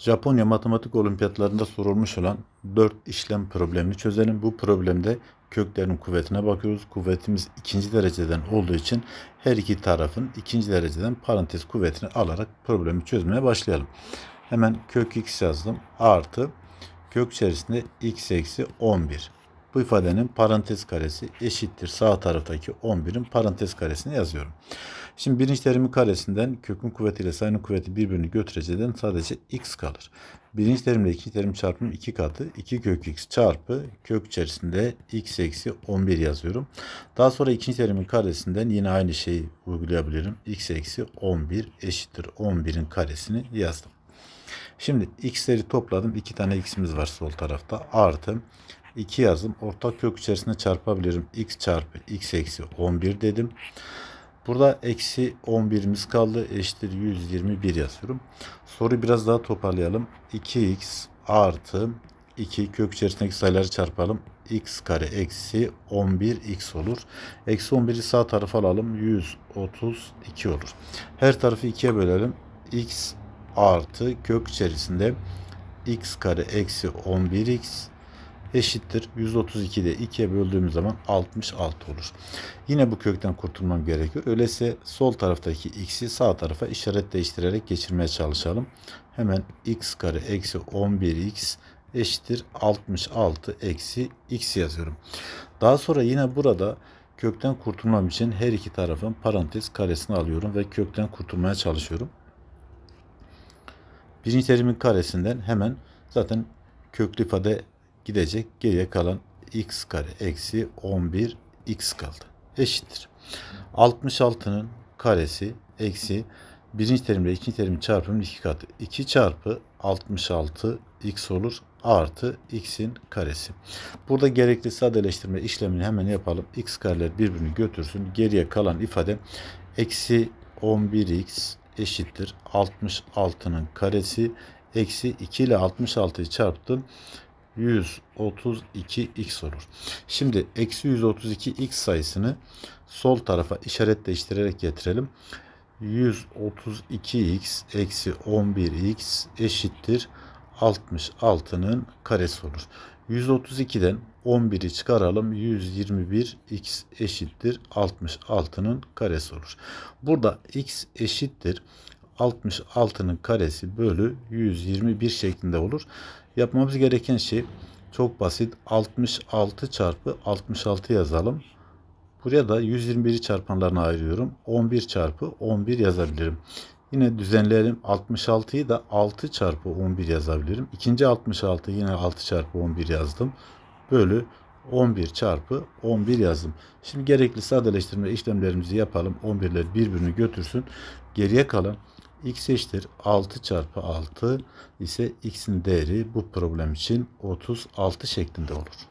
Japonya matematik olimpiyatlarında sorulmuş olan 4 işlem problemini çözelim. Bu problemde köklerin kuvvetine bakıyoruz. Kuvvetimiz ikinci dereceden olduğu için her iki tarafın ikinci dereceden parantez kuvvetini alarak problemi çözmeye başlayalım. Hemen kök x yazdım. Artı kök içerisinde x eksi 11. Bu ifadenin parantez karesi eşittir. Sağ taraftaki 11'in parantez karesini yazıyorum. Şimdi birinci terimin karesinden kökün kuvvetiyle sayının kuvveti birbirini götüreceğinden sadece x kalır. Birinci terimle ikinci terim çarpımı 2 katı 2 kök x çarpı kök içerisinde x eksi 11 yazıyorum. Daha sonra ikinci terimin karesinden yine aynı şeyi uygulayabilirim. x eksi 11 eşittir 11'in karesini yazdım. Şimdi x'leri topladım. 2 tane x'imiz var sol tarafta. Artı 2 yazdım. Ortak kök içerisinde çarpabilirim. x çarpı x eksi 11 dedim. Burada eksi 11'imiz kaldı. Eşittir 121 yazıyorum. Soruyu biraz daha toparlayalım. 2x artı 2 kök içerisindeki sayıları çarpalım. x kare eksi 11x olur. Eksi 11'i sağ tarafa alalım. 132 olur. Her tarafı 2'ye bölelim. x artı kök içerisinde x kare eksi 11x eşittir. 132'de 2'ye böldüğümüz zaman 66 olur. Yine bu kökten kurtulmam gerekiyor. Öyleyse sol taraftaki x'i sağ tarafa işaret değiştirerek geçirmeye çalışalım. Hemen x kare eksi 11x eşittir 66 eksi x yazıyorum. Daha sonra yine burada kökten kurtulmam için her iki tarafın parantez karesini alıyorum ve kökten kurtulmaya çalışıyorum. Birinci terimin karesinden hemen zaten köklü ifade gidecek. Geriye kalan x kare eksi 11 x kaldı. Eşittir. 66'nın karesi eksi birinci terimle ikinci terim çarpımın iki katı. 2 çarpı 66 x olur artı x'in karesi. Burada gerekli sadeleştirme işlemini hemen yapalım. x kareler birbirini götürsün. Geriye kalan ifade eksi 11x eşittir 66'nın karesi eksi 2 ile 66'yı çarptım. 132x olur. Şimdi eksi 132x sayısını sol tarafa işaret değiştirerek getirelim. 132x eksi 11x eşittir 66'nın karesi olur. 132'den 11'i çıkaralım. 121x eşittir 66'nın karesi olur. Burada x eşittir 66'nın karesi bölü 121 şeklinde olur. Yapmamız gereken şey çok basit. 66 çarpı 66 yazalım. Buraya da 121'i çarpanlarına ayırıyorum. 11 çarpı 11 yazabilirim. Yine düzenleyelim. 66'yı da 6 çarpı 11 yazabilirim. İkinci 66 yine 6 çarpı 11 yazdım. Bölü 11 çarpı 11 yazdım. Şimdi gerekli sadeleştirme işlemlerimizi yapalım. 11'ler birbirini götürsün. Geriye kalan x eşittir 6 çarpı 6 ise x'in değeri bu problem için 36 şeklinde olur.